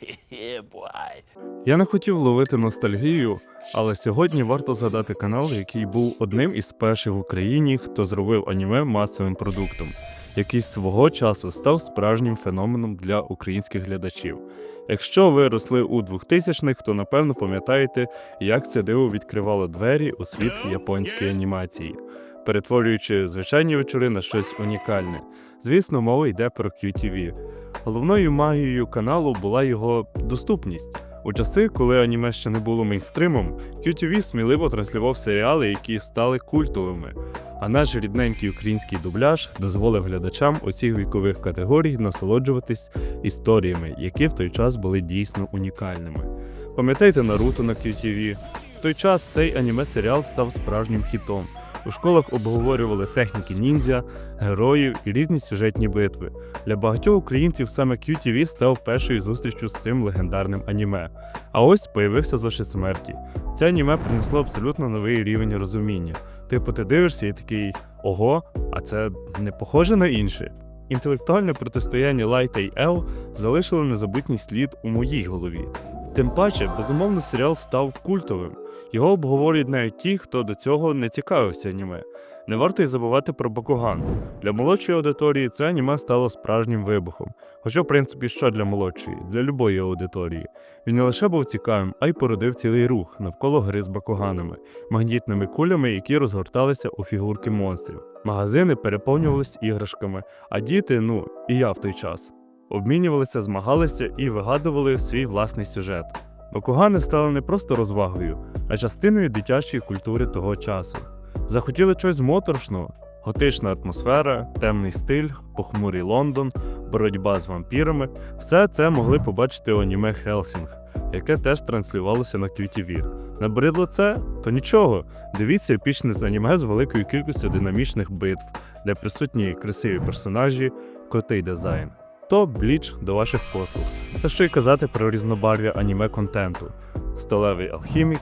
Я не хотів ловити ностальгію, але сьогодні варто згадати канал, який був одним із перших в Україні, хто зробив аніме масовим продуктом, який свого часу став справжнім феноменом для українських глядачів. Якщо ви росли у 2000-х, то напевно пам'ятаєте, як це диво відкривало двері у світ японської анімації, перетворюючи звичайні вечори на щось унікальне. Звісно, мова йде про QTV. Головною магією каналу була його доступність. У часи, коли аніме ще не було мейнстримом, QTV сміливо транслював серіали, які стали культовими. А наш рідненький український дубляж дозволив глядачам усіх вікових категорій насолоджуватись історіями, які в той час були дійсно унікальними. Пам'ятаєте Наруто на QTV? В той час цей аніме-серіал став справжнім хітом. У школах обговорювали техніки ніндзя, героїв і різні сюжетні битви. Для багатьох українців саме QTV став першою зустрічю з цим легендарним аніме. А ось появився Зошит смерті. Це аніме принесло абсолютно новий рівень розуміння. Типу, ти дивишся і такий ого, а це не похоже на інше. Інтелектуальне протистояння Лайта і Ел залишило незабутній слід у моїй голові. Тим паче, безумовно, серіал став культовим. Його обговорюють навіть ті, хто до цього не цікавився аніме. Не варто й забувати про Бакуган. Для молодшої аудиторії це аніме стало справжнім вибухом. Хоча, в принципі, що для молодшої, для любої аудиторії. Він не лише був цікавим, а й породив цілий рух навколо гри з бакуганами, магнітними кулями, які розгорталися у фігурки монстрів. Магазини переповнювалися іграшками, а діти, ну і я в той час, обмінювалися, змагалися і вигадували свій власний сюжет. Бакугани стали не просто розвагою, а частиною дитячої культури того часу. Захотіли щось моторшного, готична атмосфера, темний стиль, похмурий Лондон, боротьба з вампірами все це могли побачити у аніме Хелсінг, яке теж транслювалося на QTV. Набридло це? То нічого. Дивіться епічне з аніме з великою кількістю динамічних битв, де присутні красиві персонажі, крутий дизайн. То бліч до ваших послуг. Та що й казати про різнобарв'я аніме контенту: Сталевий алхімік,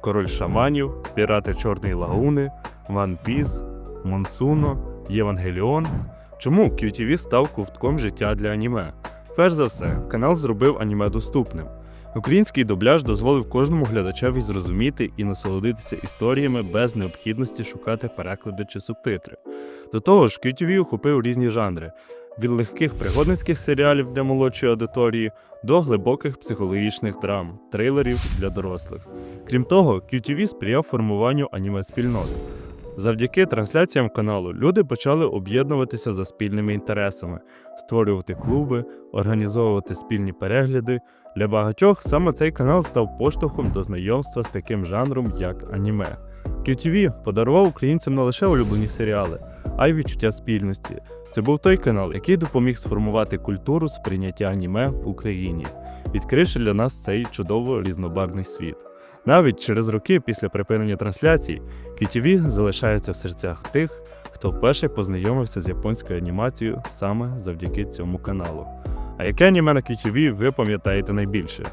Король шаманів, Пірати Чорної Лагуни, Ван Піс, Монсуно, Євангеліон. Чому QTV став ковтком життя для аніме? Перш за все, канал зробив аніме доступним. Український дубляж дозволив кожному глядачеві зрозуміти і насолодитися історіями без необхідності шукати переклади чи субтитри. До того ж, QTV охопив різні жанри від легких пригодницьких серіалів для молодшої аудиторії до глибоких психологічних драм, трилерів для дорослих. Крім того, QTV сприяв формуванню аніме-спільнот. Завдяки трансляціям каналу люди почали об'єднуватися за спільними інтересами, створювати клуби, організовувати спільні перегляди. Для багатьох саме цей канал став поштовхом до знайомства з таким жанром, як аніме. QTV подарував українцям не лише улюблені серіали, а й відчуття спільності. Це був той канал, який допоміг сформувати культуру сприйняття аніме в Україні, відкривши для нас цей чудово різнобарвний світ. Навіть через роки після припинення трансляцій QTV залишається в серцях тих, хто вперше познайомився з японською анімацією саме завдяки цьому каналу. А яке аніме на QTV ви пам'ятаєте найбільше?